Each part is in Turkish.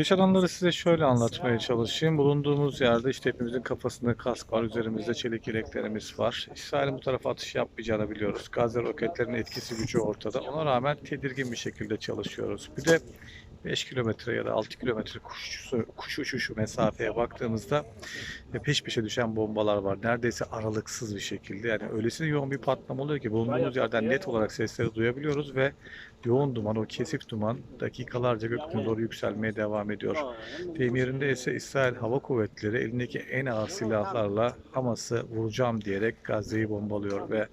Yaşananları size şöyle anlatmaya çalışayım. Bulunduğumuz yerde işte hepimizin kafasında kask var, üzerimizde çelik yeleklerimiz var. İsrail'in bu tarafa atış yapmayacağını biliyoruz. Gazze roketlerinin etkisi gücü ortada. Ona rağmen tedirgin bir şekilde çalışıyoruz. Bir de 5 kilometre ya da 6 kilometre kuş, kuş uçuşu mesafeye baktığımızda e, peş peşe düşen bombalar var. Neredeyse aralıksız bir şekilde. Yani öylesine yoğun bir patlama oluyor ki bulunduğumuz yerden net olarak sesleri duyabiliyoruz ve yoğun duman, o kesif duman dakikalarca gökyüzüne doğru yükselmeye devam ediyor. Deyim yerinde ise İsrail Hava Kuvvetleri elindeki en ağır silahlarla Hamas'ı vuracağım diyerek Gazze'yi bombalıyor ve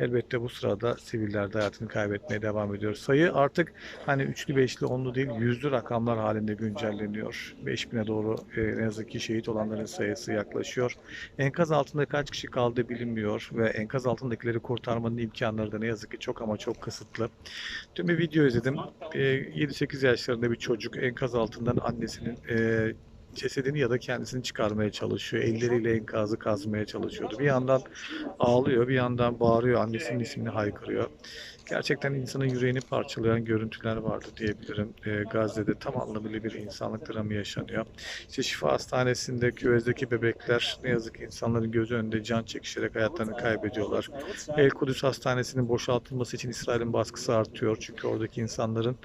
elbette bu sırada siviller de hayatını kaybetmeye devam ediyor. Sayı artık hani üçlü, beşli, onlu değil yüzlü rakamlar halinde güncelleniyor. 5000'e doğru e, ne yazık ki şehit olanların sayısı yaklaşıyor. Enkaz altında kaç kişi kaldığı bilinmiyor ve enkaz altındakileri kurtarmanın imkanları da ne yazık ki çok ama çok kısıtlı. Dün bir video izledim. E, 7-8 yaşlarında bir çocuk enkaz altından annesinin e, cesedini ya da kendisini çıkarmaya çalışıyor. Elleriyle enkazı kazmaya çalışıyordu. Bir yandan ağlıyor, bir yandan bağırıyor, annesinin ismini haykırıyor. Gerçekten insanın yüreğini parçalayan görüntüler vardı diyebilirim. E, Gazze'de tam anlamıyla bir insanlık dramı yaşanıyor. İşte Şifa Hastanesi'nde küvezdeki bebekler ne yazık ki insanların gözü önünde can çekişerek hayatlarını kaybediyorlar. El Kudüs Hastanesi'nin boşaltılması için İsrail'in baskısı artıyor. Çünkü oradaki insanların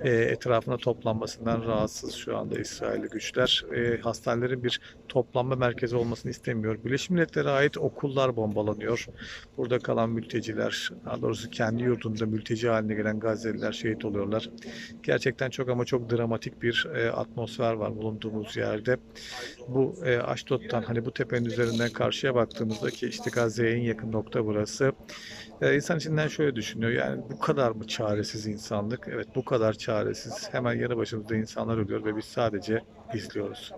e, etrafına toplanmasından rahatsız şu anda İsrail'i güçler. E, hastanelerin bir toplanma merkezi olmasını istemiyor. Birleşmiş Milletler'e ait okullar bombalanıyor. Burada kalan mülteciler, daha doğrusu kendi yurdunda mülteci haline gelen Gazze'liler şehit oluyorlar. Gerçekten çok ama çok dramatik bir e, atmosfer var bulunduğumuz yerde. Bu e, Aşdod'dan hani bu tepenin üzerinden karşıya baktığımızda ki işte Gazze'ye en yakın nokta burası. E, insan içinden şöyle düşünüyor yani bu kadar mı çaresiz insanlık? Evet bu kadar çaresiz. Hemen yanı başımızda insanlar ölüyor ve biz sadece izliyoruz.